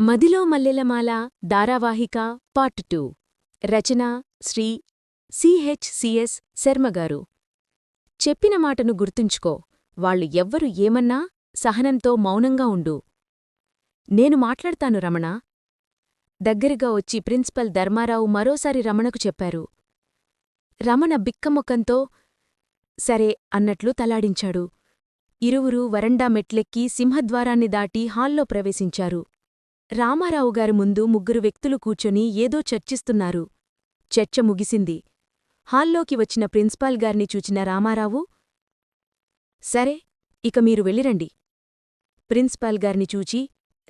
మదిలో మల్లెలమాల ధారావాహిక పార్ట్ టూ. రచన శ్రీ సిహెచ్సిఎస్ శర్మగారు. చెప్పిన మాటను గుర్తుంచుకో. వాళ్ళు ఎవ్వరు ఏమన్నా సహనంతో మౌనంగా ఉండు. నేను మాట్లాడతాను రమణ. దగ్గరగా వచ్చి ప్రిన్సిపల్ ధర్మారావు మరోసారి రమణకు చెప్పారు. రమణ బిక్కముఖంతో సరే అన్నట్లు తలాడించాడు. ఇరువురు వరండా మెట్లెక్కి సింహద్వారాన్ని దాటి హాల్లో ప్రవేశించారు. రామారావు గారి ముందు ముగ్గురు వ్యక్తులు కూర్చొని ఏదో చర్చిస్తున్నారు. చర్చ ముగిసింది. హాల్లోకి వచ్చిన ప్రిన్సిపాల్ గారిని చూచిన రామారావు సరే ఇక మీరు వెళ్ళిరండి. ప్రిన్సిపాల్ గారిని చూచి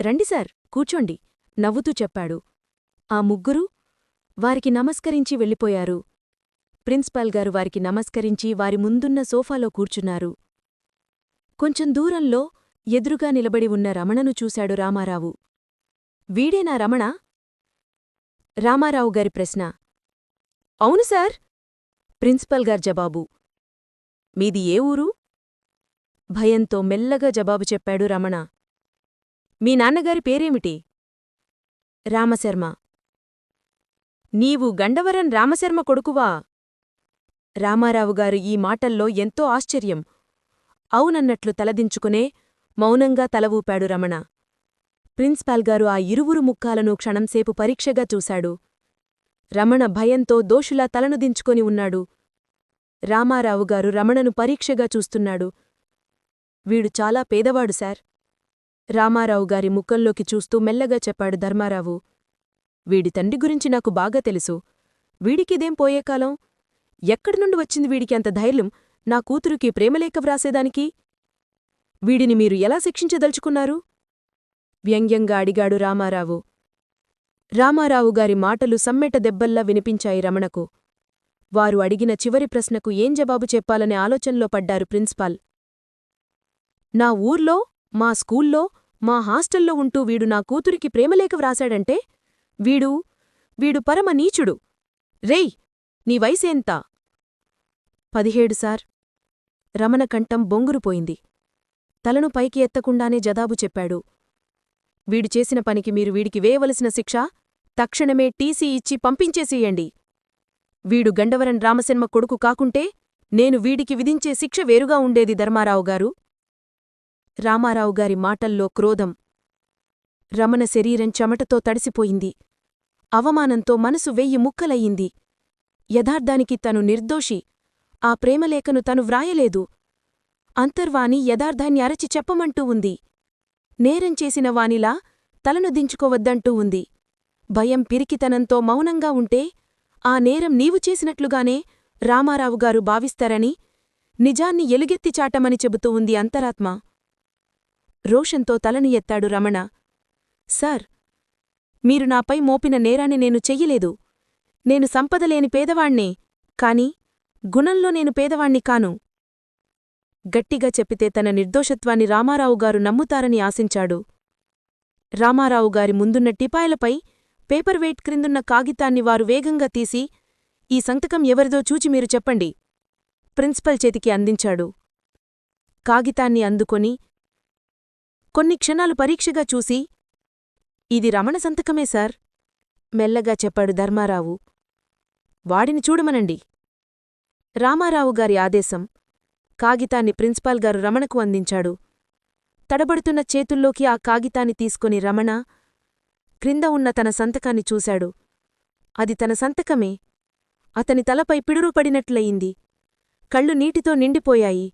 రండి సార్ కూర్చోండి నవ్వుతూ చెప్పాడు. ఆ ముగ్గురు వారికి నమస్కరించి వెళ్ళిపోయారు. ప్రిన్సిపాల్ గారు వారికి నమస్కరించి వారి ముందున్న సోఫాలో కూర్చున్నారు. కొంచెం దూరంలో ఎదురుగా నిలబడి ఉన్న రమణను చూశాడు రామారావు. వీడేనా రమణ? రామారావు గారి ప్రశ్న. అవును సార్. ప్రిన్సిపల్ గారి జవాబు. మీది ఏ ఊరు? భయంతో మెల్లగా జవాబు చెప్పాడు రమణ. మీ నాన్నగారి పేరేమిటి? రామశర్మ. నీవు గండవరం రామశర్మ కొడుకువా? రామారావు గారు ఈ మాటల్లో ఎంతో ఆశ్చర్యం. అవునన్నట్లు తలదించుకునే మౌనంగా తల ఊపాడు రమణ. ప్రిన్సిపాల్ గారు ఆ ఇరువురు ముక్కాలను క్షణంసేపు పరీక్షగా చూశాడు. రమణ భయంతో దోషులా తలను దించుకొని ఉన్నాడు. రామారావు గారు రమణను పరీక్షగా చూస్తున్నాడు. వీడు చాలా పేదవాడు సార్. రామారావు గారి ముఖంలోకి చూస్తూ మెల్లగా చెప్పాడు ధర్మారావు. వీడి తండ్రి గురించి నాకు బాగా తెలుసు. వీడికిదేం పోయేకాలం ఎక్కడినుండి ఎక్కడి నుండి వచ్చింది వీడికి అంత ధైర్యం? నా కూతురుకి ప్రేమలేఖ వ్రాసేదానికి? వీడిని మీరు ఎలా శిక్షించదలుచుకున్నారు? వ్యంగ్యంగా అడిగాడు రామారావు. రామారావు గారి మాటలు సమ్మెట దెబ్బల్లా వినిపించాయి రమణకు. వారు అడిగిన చివరి ప్రశ్నకు ఏం జవాబు చెప్పాలనే ఆలోచనలో పడ్డారు ప్రిన్సిపాల్. నా ఊర్లో మా స్కూల్లో మా హాస్టల్లో ఉంటూ వీడు నా కూతురికి ప్రేమలేఖ వ్రాశాడంటే వీడు వీడు పరమ నీచుడు. రేయ్ నీ వయసేంత పదిహేడు సార్. రమణ కంఠం బొంగురుపోయింది. తలను పైకి ఎత్తకుండానే జదాబు చెప్పాడు. వీడు చేసిన పనికి మీరు వీడికి వేయవలసిన శిక్ష? తక్షణమే టీసీ ఇచ్చి పంపించేసేయండి. వీడు గండవరం రామశర్మ కొడుకు కాకుంటే నేను వీడికి విధించే శిక్ష వేరుగా ఉండేది ధర్మారావుగారు రామారావుగారి మాటల్లో క్రోధం. రమణ శరీరం చెమటతో తడిసిపోయింది. అవమానంతో మనసు వెయ్యి ముక్కలయ్యింది. యథార్థానికి తను నిర్దోషి. ఆ ప్రేమలేఖను తను వ్రాయలేదు. అంతర్వాణి యథార్థాన్ని అరచి చెప్పమంటూ ఉంది. నేరం చేసిన వానిలా తలను దించుకోవద్దంటూ ఉంది. భయం పిరికితనంతో మౌనంగా ఉంటే ఆ నేరం నీవు చేసినట్లుగానే రామారావుగారు భావిస్తారని నిజాన్ని ఎలుగెత్తి చాటమని చెబుతూ ఉంది అంతరాత్మ. రోషంతో తలను ఎత్తాడు రమణ. సార్ మీరు నాపై మోపిన నేరాన్ని నేను చెయ్యలేదు. నేను సంపదలేని పేదవాణ్ణే కాని గుణంలో నేను పేదవాణ్ణి కాను. గట్టిగా చెప్పితే తన నిర్దోషత్వాన్ని రామారావుగారు నమ్ముతారని ఆశించాడు. రామారావుగారి ముందున్న టిపాయలపై పేపర్ వెయిట్ క్రిందున్న కాగితాన్ని వారు వేగంగా తీసి ఈ సంతకం ఎవరిదో చూచి మీరు చెప్పండి ప్రిన్సిపల్ చేతికి అందించాడు. కాగితాన్ని అందుకొని కొన్ని క్షణాలు పరీక్షగా చూసి ఇది రమణ సంతకమే సార్ మెల్లగా చెప్పాడు ధర్మారావు. వాడిని చూడమనండి. రామారావుగారి ఆదేశం కాగితాన్ని ప్రిన్సిపాల్ గారు రమణకు అందించాడు. తడబడుతున్న చేతుల్లోకి ఆ కాగితాన్ని తీసుకుని రమణ క్రింద ఉన్న తన సంతకాన్ని చూశాడు. అది తన సంతకమే. అతని తలపై పిడురుపడినట్లయింది కళ్ళు నీటితో నిండిపోయాయి.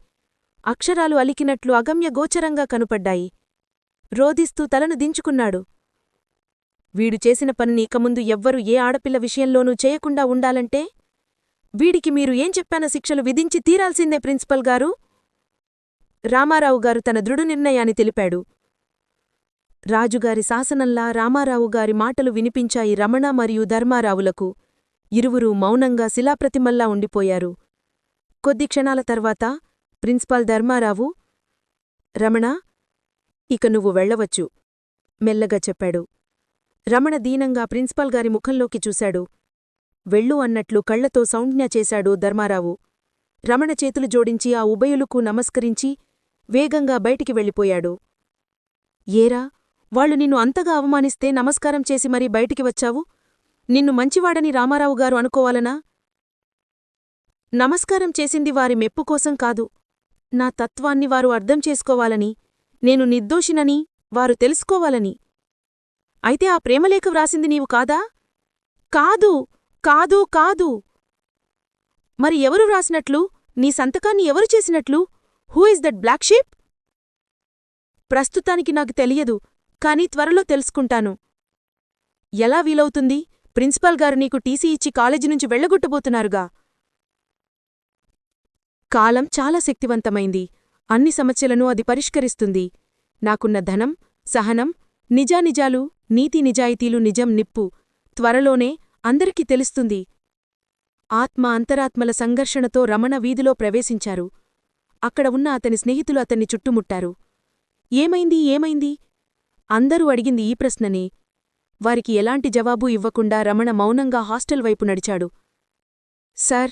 అక్షరాలు అలికినట్లు అగమ్యగోచరంగా కనుపడ్డాయి. రోదిస్తూ తలను దించుకున్నాడు. వీడు చేసిన పనిని ఇకముందు ఎవ్వరూ ఏ ఆడపిల్ల విషయంలోనూ చేయకుండా ఉండాలంటే వీడికి మీరు ఏం చెప్పాన శిక్షలు విధించి తీరాల్సిందే ప్రిన్సిపల్ గారు. రామారావు గారు తన దృఢ నిర్ణయాన్ని తెలిపాడు. రాజుగారి శాసనంలా రామారావు గారి మాటలు వినిపించాయి రమణ మరియు ధర్మారావులకు. ఇరువురూ మౌనంగా శిలాప్రతిమల్లా ఉండిపోయారు. కొద్ది క్షణాల తర్వాత ప్రిన్సిపాల్ ధర్మారావు రమణ ఇక నువ్వు వెళ్ళవచ్చు మెల్లగా చెప్పాడు. రమణ దీనంగా ప్రిన్సిపాల్ గారి ముఖంలోకి చూశాడు. వెళ్ళు అన్నట్లు కళ్ళతో సౌంజ్ఞ చేశాడు ధర్మారావు. రమణ చేతులు జోడించి ఆ ఉభయులకు నమస్కరించి వేగంగా బయటికి వెళ్ళిపోయాడు. ఏరా వాళ్ళు నిన్ను అంతగా అవమానిస్తే నమస్కారం చేసి మరీ బయటికి వచ్చావు? నిన్ను మంచివాడని రామారావు గారు అనుకోవాలనా? నమస్కారం చేసింది వారి మెప్పు కోసం కాదు. నా తత్వాన్ని వారు అర్థం చేసుకోవాలని నేను నిర్దోషినని వారు తెలుసుకోవాలని. అయితే ఆ ప్రేమలేఖ వ్రాసింది నీవు కాదా? కాదు! కాదు కాదు. మరి ఎవరు వ్రాసినట్లు నీ సంతకాన్ని ఎవరు చేసినట్లు? Who is that black sheep? ప్రస్తుతానికి నాకు తెలియదు కాని త్వరలో తెలుసుకుంటాను. ఎలా వీలవుతుంది? ప్రిన్సిపాల్ గారు నీకు టీసీ ఇచ్చి కాలేజీ నుంచి వెళ్ళగొట్టబోతున్నారుగా కాలం చాలా శక్తివంతమైంది. అన్ని సమస్యలను అది పరిష్కరిస్తుంది. నాకున్న ధనం సహనం నిజానిజాలు నీతి నిజాయితీలు నిజం నిప్పు. త్వరలోనే అందరికీ తెలుస్తుంది. ఆత్మ అంతరాత్మల సంఘర్షణతో రమణ వీధిలో ప్రవేశించారు. అక్కడ ఉన్న అతని స్నేహితులు అతన్ని చుట్టుముట్టారు. ఏమైంది? ఏమైంది? అందరూ అడిగింది ఈ ప్రశ్ననే. వారికి ఎలాంటి జవాబూ ఇవ్వకుండా రమణ మౌనంగా హాస్టల్ వైపు నడిచాడు. సార్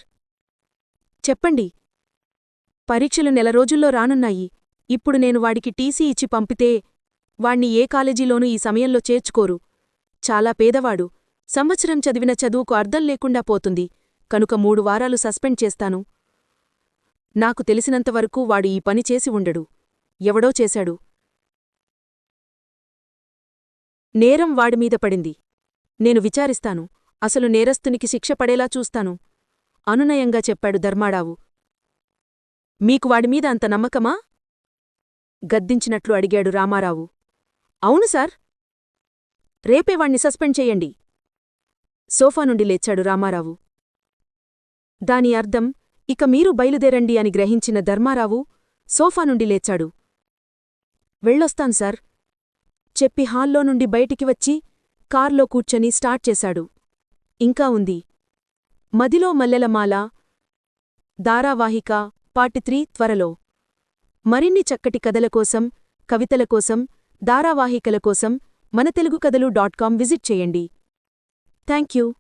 చెప్పండి. పరీక్షలు నెల రోజుల్లో రానున్నాయి. ఇప్పుడు నేను వాడికి టీసీ ఇచ్చి పంపితే వాణ్ణి ఏ కాలేజీలోనూ ఈ సమయంలో చేర్చుకోరు. చాలా పేదవాడు. సంవత్సరం చదివిన చదువుకు అర్థం లేకుండా పోతుంది. కనుక మూడు వారాలు సస్పెండ్ చేస్తాను. నాకు తెలిసినంతవరకు వాడు ఈ పని చేసి ఉండడు. ఎవడో చేశాడు. నేరం వాడిమీద పడింది. నేను విచారిస్తాను. అసలు నేరస్తునికి శిక్ష పడేలా చూస్తాను. అనునయంగా చెప్పాడు ధర్మాడావు మీకు వాడిమీద అంత నమ్మకమా? గద్దించినట్లు అడిగాడు రామారావు. అవును సార్. రేపే వాణ్ణి సస్పెండ్ చెయ్యండి సోఫా నుండి లేచాడు రామారావు. దాని అర్థం ఇక మీరు బయలుదేరండి అని గ్రహించిన ధర్మారావు సోఫా నుండి లేచాడు. వెళ్ళొస్తాను సార్. చెప్పి హాల్లో నుండి బయటికి వచ్చి కార్లో కూర్చొని స్టార్ట్ చేశాడు. ఇంకా ఉంది. మదిలో మల్లెలమాల ధారావాహిక పార్ట్ త్రీ త్వరలో. మరిన్ని చక్కటి కథల కోసం కవితల కోసం ధారావాహికల కోసం మన తెలుగు కథలు డాట్ కాం విజిట్ చేయండి. Thank you.